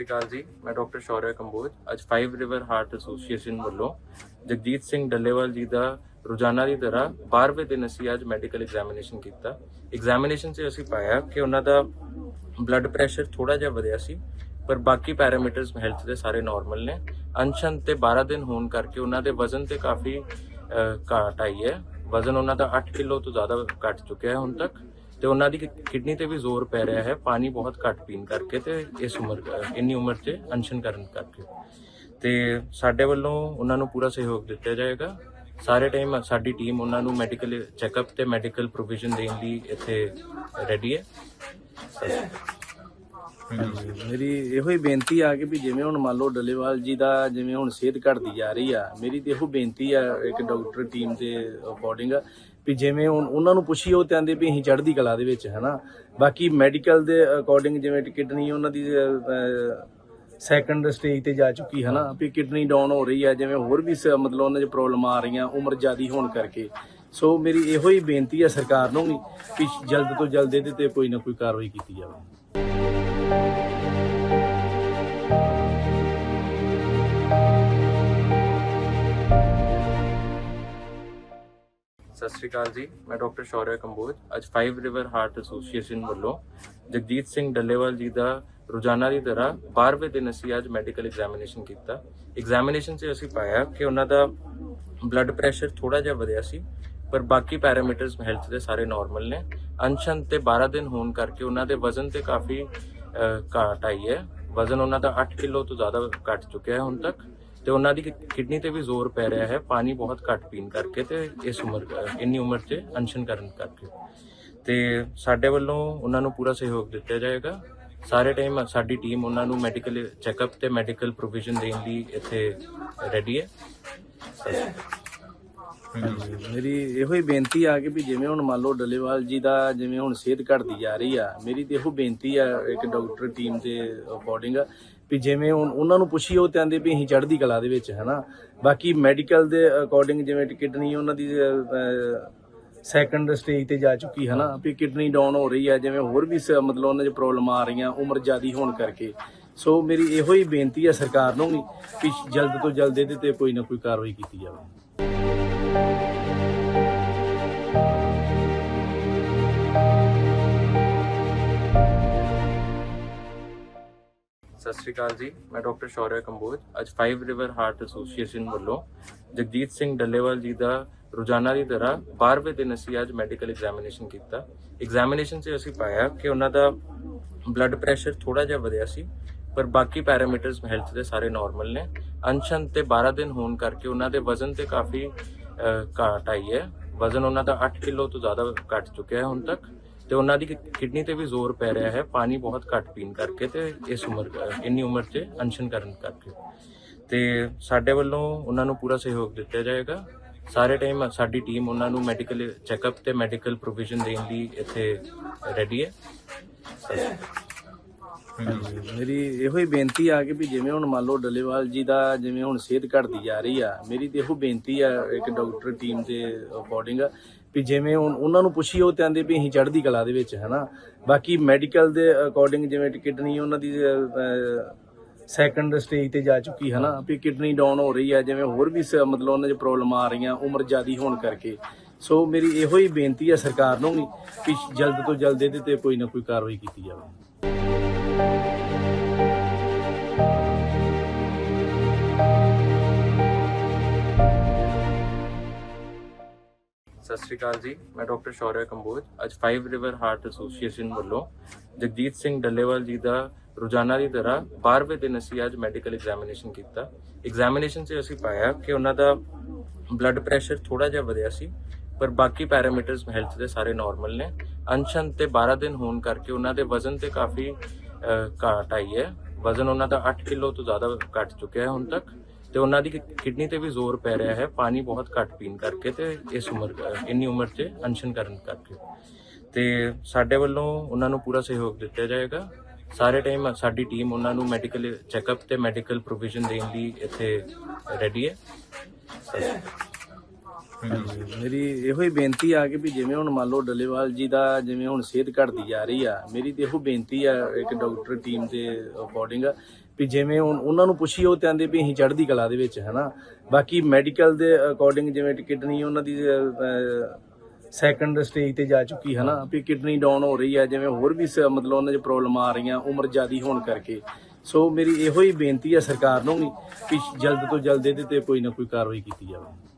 ਸ਼੍ਰੀ ਅਕਾਲ ਜੀ। ਮੈਂ ਡਾਕਟਰ ਸ਼ੌਰਿਆ ਕੰਬੋਜ। ਅੱਜ 5 ਰਿਵਰ ਹਾਰਟ ਐਸੋਸੀਏਸ਼ਨ ਵੱਲੋਂ ਜਗਜੀਤ ਸਿੰਘ ਡੱਲੇਵਾਲ ਜੀ ਦਾ ਰੋਜ਼ਾਨਾ ਦੀ ਤਰ੍ਹਾਂ 12ਵੇਂ ਦਿਨ ਅਸੀਂ ਅੱਜ ਮੈਡੀਕਲ ਐਗਜ਼ਾਮੀਨੇਸ਼ਨ ਕੀਤਾ। ਐਗਜ਼ਾਮੀਨੇਸ਼ਨ 'ਚ ਅਸੀਂ ਪਾਇਆ ਕਿ ਉਹਨਾਂ ਦਾ ਬਲੱਡ ਪ੍ਰੈਸ਼ਰ ਥੋੜਾ ਜਿਹਾ ਵਧਿਆ ਸੀ, ਪਰ ਬਾਕੀ ਪੈਰਾਮੀਟਰਸ ਹੈਲਥ ਦੇ ਸਾਰੇ ਨਾਰਮਲ ਨੇ। ਅਨਸ਼ਨ ਤੇ 12 ਦਿਨ ਹੋਣ ਕਰਕੇ ਉਹਨਾਂ ਦੇ ਵਜ਼ਨ ਤੇ ਕਾਫੀ ਘਾਟ ਆਈ ਹੈ। ਵਜ਼ਨ ਉਹਨਾਂ ਦਾ 8 ਕਿਲੋ ਤੋਂ ਜ਼ਿਆਦਾ ਘਟ ਚੁੱਕਿਆ ਹੈ ਹੁਣ ਤੱਕ। ਤੇ ਉਹਨਾਂ ਦੀ ਕਿਡਨੀ ਤੇ ਵੀ ਜ਼ੋਰ ਪੈ ਰਿਹਾ ਹੈ, ਪਾਣੀ ਬਹੁਤ ਘੱਟ ਪੀਣ ਕਰਕੇ ਤੇ ਇਸ ਉਮਰ, ਇੰਨੀ ਉਮਰ 'ਚ ਅਨਸ਼ਨ ਕਰਨ ਕਰਕੇ। ਤੇ ਸਾਡੇ ਵੱਲੋਂ ਉਹਨਾਂ ਨੂੰ ਪੂਰਾ ਸਹਿਯੋਗ ਦਿੱਤਾ ਜਾਏਗਾ। ਸਾਰੇ ਟਾਈਮ ਸਾਡੀ ਟੀਮ ਉਹਨਾਂ ਨੂੰ ਮੈਡੀਕਲ ਚੈੱਕਅਪ ਤੇ ਮੈਡੀਕਲ ਪ੍ਰੋਵੀਜ਼ਨ ਦੇਣ ਲਈ ਇੱਥੇ ਰੈਡੀ ਹੈ। ਮੇਰੀ ਇਹੋ ਹੀ ਬੇਨਤੀ ਆ ਕਿ ਵੀ ਜਿਵੇਂ ਹੁਣ ਮੰਨ ਲਓ ਡੱਲੇਵਾਲ ਜੀ ਦਾ ਜਿਵੇਂ ਹੁਣ ਸਿਹਤ ਘਟਦੀ ਜਾ ਰਹੀ ਆ, ਮੇਰੀ ਤੇ ਇਹੋ ਬੇਨਤੀ ਆ ਇੱਕ ਡਾਕਟਰ ਟੀਮ ਦੇ ਅਕੋਰਡਿੰਗ ਵੀ ਜਿਵੇਂ ਹੁਣ ਉਹਨਾਂ ਨੂੰ ਪੁੱਛੀ ਉਹ ਤੇ ਆਂਦੇ ਵੀ ਅਸੀਂ ਚੜ੍ਹਦੀ ਕਲਾ ਦੇ ਵਿੱਚ, ਹਨਾ। ਬਾਕੀ ਮੈਡੀਕਲ ਦੇ ਅਕੋਰਡਿੰਗ ਜਿਵੇਂ ਕਿਡਨੀ ਉਹਨਾਂ ਦੀ ਸੈਕੰਡ ਸਟੇਜ ਤੇ ਜਾ ਚੁੱਕੀ ਹੈ ਨਾ ਵੀ ਕਿਡਨੀ ਡਾਊਨ ਹੋ ਰਹੀ ਹੈ ਜਿਵੇਂ ਹੋਰ ਵੀ ਸ- ਮਤਲਬ ਉਹਨਾਂ 'ਚ ਪ੍ਰੋਬਲਮ ਆ ਰਹੀਆਂ, ਉਮਰ ਜ਼ਿਆਦੀ ਹੋਣ ਕਰਕੇ। ਸੋ ਮੇਰੀ ਇਹੋ ਹੀ ਬੇਨਤੀ ਆ ਸਰਕਾਰ ਨੂੰ ਵੀ ਕਿ ਜਲਦ ਤੋਂ ਜਲਦ ਇਹਦੇ ਤੇ ਕੋਈ ਨਾ ਕੋਈ ਕਾਰਵਾਈ ਕੀਤੀ ਜਾਵੇ। ਸ਼੍ਰੀ ਅਕਾਲ ਜੀ। ਮੈਂ ਡਾਕਟਰ ਸ਼ੌਰਯ ਕੰਬੋਜ। ਅੱਜ 5 ਰਿਵਰ ਹਾਰਟ ਐਸੋਸੀਏਸ਼ਨ ਵੱਲੋਂ ਜਗਜੀਤ ਸਿੰਘ ਡੱਲੇਵਾਲ ਜੀ ਦਾ ਰੋਜ਼ਾਨਾ ਦੀ ਤਰ੍ਹਾਂ 12ਵੇਂ ਦਿਨ ਅਸੀਂ ਅੱਜ ਮੈਡੀਕਲ ਐਗਜ਼ਾਮੀਨੇਸ਼ਨ ਕੀਤਾ। ਐਗਜ਼ਾਮੀਨੇਸ਼ਨ 'ਚ ਅਸੀਂ ਪਾਇਆ ਕਿ ਉਹਨਾਂ ਦਾ ਬਲੱਡ ਪ੍ਰੈਸ਼ਰ ਥੋੜਾ ਜਿਹਾ ਵਧਿਆ ਸੀ, ਪਰ ਬਾਕੀ ਪੈਰਾਮੀਟਰਸ ਹੈਲਥ ਦੇ ਸਾਰੇ ਨਾਰਮਲ ਨੇ। ਅਨਸ਼ਨ ਤੇ 12 ਦਿਨ ਹੋਣ ਕਰਕੇ ਉਹਨਾਂ ਦੇ ਵਜ਼ਨ ਤੇ ਕਾਫੀ ਘਾਟ ਆਈ ਹੈ। ਵਜ਼ਨ ਉਹਨਾਂ ਦਾ 8 ਕਿਲੋ ਤੋਂ ਜ਼ਿਆਦਾ ਘਟ ਚੁੱਕਿਆ ਹੈ ਹੁਣ ਤੱਕ। ਤੇ ਉਹਨਾਂ ਦੀ ਕਿਡਨੀ ਤੇ ਵੀ ਜ਼ੋਰ ਪੈ ਰਿਹਾ ਹੈ, ਪਾਣੀ ਬਹੁਤ ਘੱਟ ਪੀਣ ਕਰਕੇ ਤੇ ਇਸ ਉਮਰ, ਇੰਨੀ ਉਮਰ 'ਚ ਅਨਸ਼ਨ ਕਰਨ ਕਰਕੇ। ਤੇ ਸਾਡੇ ਵੱਲੋਂ ਉਹਨਾਂ ਨੂੰ ਪੂਰਾ ਸਹਿਯੋਗ ਦਿੱਤਾ ਜਾਏਗਾ। ਸਾਰੇ ਟਾਈਮ ਸਾਡੀ ਟੀਮ ਉਹਨਾਂ ਨੂੰ ਮੈਡੀਕਲ ਚੈੱਕਅਪ ਤੇ ਮੈਡੀਕਲ ਪ੍ਰੋਵੀਜ਼ਨ ਦੇਣ ਲਈ ਇੱਥੇ ਰੈਡੀ ਹੈ। ਮੇਰੀ ਇਹੋ ਹੀ ਬੇਨਤੀ ਆ ਕਿ ਵੀ ਜਿਵੇਂ ਹੁਣ ਮੰਨ ਲਓ ਡੱਲੇਵਾਲ ਜੀ ਦਾ ਜਿਵੇਂ ਹੁਣ ਸਿਹਤ ਘਟਦੀ ਜਾ ਰਹੀ ਆ, ਮੇਰੀ ਤੇ ਇਹੋ ਬੇਨਤੀ ਆ ਇੱਕ ਡਾਕਟਰ ਟੀਮ ਦੇ ਅਕੋਰਡਿੰਗ ਵੀ ਜਿਵੇਂ ਹੁਣ ਉਹਨਾਂ ਨੂੰ ਪੁੱਛੀ ਉਹ ਤੇ ਆਂਦੇ ਵੀ ਅਸੀਂ ਚੜ੍ਹਦੀ ਕਲਾ ਦੇ ਵਿੱਚ, ਹਨਾ। ਬਾਕੀ ਮੈਡੀਕਲ ਦੇ ਅਕੋਰਡਿੰਗ ਜਿਵੇਂ ਕਿਡਨੀ ਉਹਨਾਂ ਦੀ ਸੈਕੰਡ ਸਟੇਜ ਤੇ ਜਾ ਚੁੱਕੀ ਹੈ ਨਾ ਵੀ ਕਿਡਨੀ ਡਾਊਨ ਹੋ ਰਹੀ ਹੈ ਜਿਵੇਂ ਹੋਰ ਵੀ ਸ- ਮਤਲਬ ਉਹਨਾਂ 'ਚ ਪ੍ਰੋਬਲਮ ਆ ਰਹੀਆਂ, ਉਮਰ ਜ਼ਿਆਦੀ ਹੋਣ ਕਰਕੇ। ਸੋ ਮੇਰੀ ਇਹੋ ਹੀ ਬੇਨਤੀ ਆ ਸਰਕਾਰ ਨੂੰ ਵੀ ਕਿ ਜਲਦ ਤੋਂ ਜਲਦ ਇਹਦੇ ਤੇ ਕੋਈ ਨਾ ਕੋਈ ਕਾਰਵਾਈ ਕੀਤੀ ਜਾਵੇ। ਸਤਿ ਸ਼੍ਰੀ ਅਕਾਲ ਜੀ। ਮੈਂ ਡਾਕਟਰ ਸ਼ੌਰਿਆ ਕੰਬੋਜ। ਅੱਜ 5 ਰਿਵਰ ਹਾਰਟ ਐਸੋਸੀਏਸ਼ਨ ਵੱਲੋਂ ਜਗਜੀਤ ਸਿੰਘ ਡੱਲੇਵਾਲ ਜੀ ਦਾ ਰੋਜ਼ਾਨਾ ਦੀ ਤਰ੍ਹਾਂ 12ਵੇਂ ਦਿਨ ਅਸੀਂ ਅੱਜ ਮੈਡੀਕਲ ਐਗਜ਼ਾਮੀਨੇਸ਼ਨ ਕੀਤਾ। ਐਗਜ਼ਾਮੀਨੇਸ਼ਨ 'ਚ ਅਸੀਂ ਪਾਇਆ ਕਿ ਉਹਨਾਂ ਦਾ ਬਲੱਡ ਪ੍ਰੈਸ਼ਰ ਥੋੜਾ ਜਿਹਾ ਵਧਿਆ ਸੀ, ਪਰ ਬਾਕੀ ਪੈਰਾਮੀਟਰਸ ਹੈਲਥ ਦੇ ਸਾਰੇ ਨਾਰਮਲ ਨੇ। ਅਨਸ਼ਨ ਤੇ 12 ਦਿਨ ਹੋਣ ਕਰਕੇ ਉਹਨਾਂ ਦੇ ਵਜ਼ਨ ਤੇ ਕਾਫੀ ਘਾਟ ਆਈ ਹੈ। ਵਜ਼ਨ ਉਹਨਾਂ ਦਾ 8 ਕਿਲੋ ਤੋਂ ਜ਼ਿਆਦਾ ਘਟ ਚੁੱਕਿਆ ਹੈ ਹੁਣ ਤੱਕ। ਤੇ ਉਹਨਾਂ ਦੀ ਕਿਡਨੀ ਤੇ ਵੀ ਜ਼ੋਰ ਪੈ ਰਿਹਾ ਹੈ, ਪਾਣੀ ਬਹੁਤ ਘੱਟ ਪੀਣ ਕਰਕੇ ਤੇ ਇਸ ਉਮਰ ਇੰਨੀ ਉਮਰ 'ਚ ਅਨਸ਼ਨ ਕਰਨ ਕਰਕੇ। ਤੇ ਸਾਡੇ ਵੱਲੋਂ ਉਹਨਾਂ ਨੂੰ ਪੂਰਾ ਸਹਿਯੋਗ ਦਿੱਤਾ ਜਾਏਗਾ। ਸਾਰੇ ਟਾਈਮ ਸਾਡੀ ਟੀਮ ਉਹਨਾਂ ਨੂੰ ਮੈਡੀਕਲ ਚੈੱਕਅਪ ਤੇ ਮੈਡੀਕਲ ਪ੍ਰੋਵੀਜ਼ਨ ਦੇਣ ਲਈ ਇੱਥੇ ਰੈਡੀ ਹੈ। ਮੇਰੀ ਇਹੋ ਹੀ ਬੇਨਤੀ ਆ ਕਿ ਵੀ ਜਿਵੇਂ ਹੁਣ ਮੰਨ ਲਓ ਡੱਲੇਵਾਲ ਜੀ ਦਾ ਜਿਵੇਂ ਹੁਣ ਸਿਹਤ ਘਟਦੀ ਜਾ ਰਹੀ ਆ, ਮੇਰੀ ਤੇ ਇਹੋ ਬੇਨਤੀ ਆ ਇੱਕ ਡਾਕਟਰ ਟੀਮ ਦੇ ਅਕੋਰਡਿੰਗ ਵੀ ਜਿਵੇਂ ਹੁਣ ਉਹਨਾਂ ਨੂੰ ਪੁੱਛੀ ਉਹ ਤੇ ਵੀ ਅਸੀਂ ਚੜ੍ਹਦੀ ਕਲਾ ਦੇ ਵਿੱਚ, ਹਨਾ। ਬਾਕੀ ਮੈਡੀਕਲ ਦੇ ਅਕੋਰਡਿੰਗ ਜਿਵੇਂ ਕਿਡਨੀ ਉਹਨਾਂ ਦੀ ਸੈਕੰਡ ਸਟੇਜ ਤੇ ਜਾ ਚੁੱਕੀ ਹੈ ਨਾ ਵੀ ਕਿਡਨੀ ਡਾਊਨ ਹੋ ਰਹੀ ਹੈ ਜਿਵੇਂ ਹੋਰ ਵੀ ਸ- ਮਤਲਬ ਉਹਨਾਂ 'ਚ ਪ੍ਰੋਬਲਮ ਆ ਰਹੀਆਂ, ਉਮਰ ਜ਼ਿਆਦੀ ਹੋਣ ਕਰਕੇ। ਸੋ ਮੇਰੀ ਇਹੋ ਹੀ ਬੇਨਤੀ ਆ ਸਰਕਾਰ ਨੂੰ ਵੀ ਕਿ ਜਲਦ ਤੋਂ ਜਲਦ ਇਹਦੇ ਤੇ ਕੋਈ ਨਾ ਕੋਈ ਕਾਰਵਾਈ ਕੀਤੀ ਜਾਵੇ। ਸ਼੍ਰੀ ਅਕਾਲ ਜੀ। ਮੈਂ ਡਾਕਟਰ ਸ਼ੌਰਯ ਕੰਬੋਜ। ਅੱਜ ਫਾਈਵ ਰਿਵਰ ਹਾਰਟ ਐਸੋਸੀਏਸ਼ਨ ਵੱਲੋਂ ਜਗਜੀਤ ਸਿੰਘ ਡੱਲੇਵਾਲ ਜੀ ਦਾ ਰੋਜ਼ਾਨਾ ਦੀ ਤਰ੍ਹਾਂ 12ਵੇਂ ਦਿਨ ਅਸੀਂ ਅੱਜ ਮੈਡੀਕਲ ਐਗਜ਼ਾਮੀਨੇਸ਼ਨ ਕੀਤਾ। ਐਗਜ਼ਾਮੀਨੇਸ਼ਨ 'ਚ ਅਸੀਂ ਪਾਇਆ ਕਿ ਉਹਨਾਂ ਦਾ ਬਲੱਡ ਪ੍ਰੈਸ਼ਰ ਥੋੜਾ ਜਿਹਾ ਵਧਿਆ ਸੀ, ਪਰ ਬਾਕੀ ਪੈਰਾਮੀਟਰਸ ਹੈਲਥ ਦੇ ਸਾਰੇ ਨਾਰਮਲ ਨੇ। ਅਨਸ਼ਨ ਤੇ 12 ਦਿਨ ਹੋਣ ਕਰਕੇ ਉਹਨਾਂ ਦੇ ਵਜ਼ਨ ਤੇ ਕਾਫੀ ਘਾਟ ਆਈ ਹੈ। ਵਜ਼ਨ ਉਹਨਾਂ ਦਾ 8 ਕਿਲੋ ਤੋਂ ਜ਼ਿਆਦਾ ਘਟ ਚੁੱਕਿਆ ਹੈ ਹੁਣ ਤੱਕ। ਤੇ ਉਹਨਾਂ ਦੀ ਕਿਡਨੀ ਤੇ ਵੀ ਜ਼ੋਰ ਪੈ ਰਿਹਾ ਹੈ, ਪਾਣੀ ਬਹੁਤ ਘੱਟ ਪੀਣ ਕਰਕੇ ਤੇ ਇਸ ਉਮਰ, ਇੰਨੀ ਉਮਰ 'ਚ ਅਨਸ਼ਨ ਕਰਨ ਕਰਕੇ। ਤੇ ਸਾਡੇ ਵੱਲੋਂ ਉਹਨਾਂ ਨੂੰ ਪੂਰਾ ਸਹਿਯੋਗ ਦਿੱਤਾ ਜਾਏਗਾ। ਸਾਰੇ ਟਾਈਮ ਸਾਡੀ ਟੀਮ ਉਹਨਾਂ ਨੂੰ ਮੈਡੀਕਲ ਚੈੱਕਅਪ ਤੇ ਮੈਡੀਕਲ ਪ੍ਰੋਵੀਜ਼ਨ ਦੇਣ ਲਈ ਇੱਥੇ ਰੈਡੀ ਹੈ। ਮੇਰੀ ਇਹੋ ਹੀ ਬੇਨਤੀ ਆ ਕਿ ਵੀ ਜਿਵੇਂ ਹੁਣ ਮੰਨ ਲਓ ਡੱਲੇਵਾਲ ਜੀ ਦਾ ਜਿਵੇਂ ਹੁਣ ਸਿਹਤ ਘਟਦੀ ਜਾ ਰਹੀ ਆ, ਮੇਰੀ ਤੇ ਇਹੋ ਬੇਨਤੀ ਆ ਇੱਕ ਡਾਕਟਰ ਟੀਮ ਦੇ ਅਕੋਰਡਿੰਗ ਵੀ ਜਿਵੇਂ ਹੁਣ ਉਹਨਾਂ ਨੂੰ ਪੁੱਛੀ ਉਹ ਕਹਿੰਦੇ ਵੀ ਅਸੀਂ ਚੜ੍ਹਦੀ ਕਲਾ ਦੇ ਵਿੱਚ, ਹਨਾ। ਬਾਕੀ ਮੈਡੀਕਲ ਦੇ ਅਕੋਰਡਿੰਗ ਜਿਵੇਂ ਕਿਡਨੀ ਉਹਨਾਂ ਦੀ ਸੈਕੰਡ ਸਟੇਜ ਤੇ ਜਾ ਚੁੱਕੀ ਹੈ ਨਾ ਵੀ ਕਿਡਨੀ ਡਾਊਨ ਹੋ ਰਹੀ ਹੈ ਜਿਵੇਂ ਹੋਰ ਵੀ ਸ- ਮਤਲਬ ਉਹਨਾਂ 'ਚ ਪ੍ਰੋਬਲਮ ਆ ਰਹੀਆਂ, ਉਮਰ ਜ਼ਿਆਦੀ ਹੋਣ ਕਰਕੇ। ਸੋ ਮੇਰੀ ਇਹੋ ਹੀ ਬੇਨਤੀ ਹੈ ਸਰਕਾਰ ਨੂੰ ਵੀ ਕਿ ਜਲਦ ਤੋਂ ਜਲਦ ਇਹਦੇ ਤੇ ਕੋਈ ਨਾ ਕੋਈ ਕਾਰਵਾਈ ਕੀਤੀ ਜਾਵੇ।